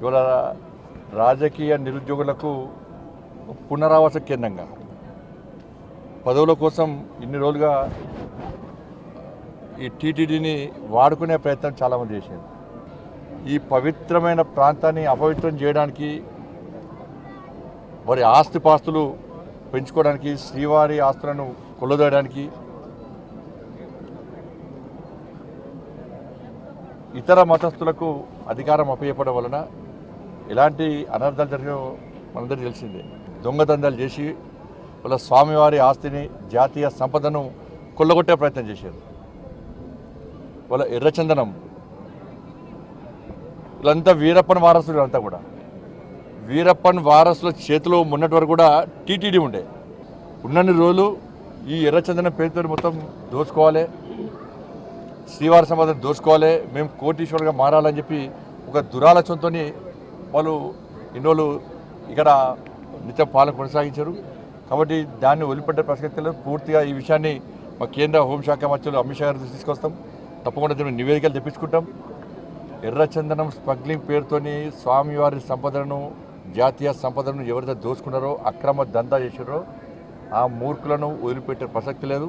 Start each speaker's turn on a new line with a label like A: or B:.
A: ఇవాళ రాజకీయ నిరుద్యోగులకు పునరావాస కేంద్రంగా. పదవుల కోసం ఇన్ని రోజులుగా ఈ టీటీడీని వాడుకునే ప్రయత్నం చాలామంది చేశారు. ఈ పవిత్రమైన ప్రాంతాన్ని అపవిత్రం చేయడానికి వారి ఆస్తిపాస్తులు పెంచుకోవడానికి శ్రీవారి ఆస్తులను కొల్లదోయడానికి ఇతర మతస్థులకు అధికారం అప్పయ్యపడం వలన ఎలాంటి అనర్థాలు జరిగినో మనందరికీ తెలిసిందే. దొంగదందాలు చేసి వాళ్ళ స్వామివారి ఆస్తిని జాతీయ సంపదను కొల్లగొట్టే ప్రయత్నం చేశారు. వాళ్ళ ఎర్రచందనం. వీళ్ళంతా వీరప్పన్ వారసులు అంతా కూడా. వీరప్పన్ వారసుల చేతిలో మొన్నటి వరకు కూడా టీటీడీ ఉండే. ఉన్నన్ని రోజులు ఈ ఎర్రచందనం పేరుతో మొత్తం దోచుకోవాలి. శ్రీవారి సంపదను దోచుకోవాలి. మేము కోటీశ్వరుగా మారాలని చెప్పి ఒక దురాలోచనతో వాళ్ళు ఇన్ని రోజులు ఇక్కడ నిత్యం పాలన కొనసాగించారు. కాబట్టి దాన్ని వదిలిపెట్టే ప్రసక్తి లేదు పూర్తిగా ఈ విషయాన్ని మా కేంద్ర హోంశాఖ మంత్రులు అమిత్ షా గారి తీసుకొస్తాం. తప్పకుండా దీన్ని నివేదికలు తెప్పించుకుంటాం. ఎర్రచందనం స్మగ్లింగ్ పేరుతోని స్వామివారి సంపదను జాతీయ సంపదను ఎవరైతే దోచుకున్నారో అక్రమ దందా చేశారో ఆ మూర్ఖులను వదిలిపెట్టే ప్రసక్తి లేదు.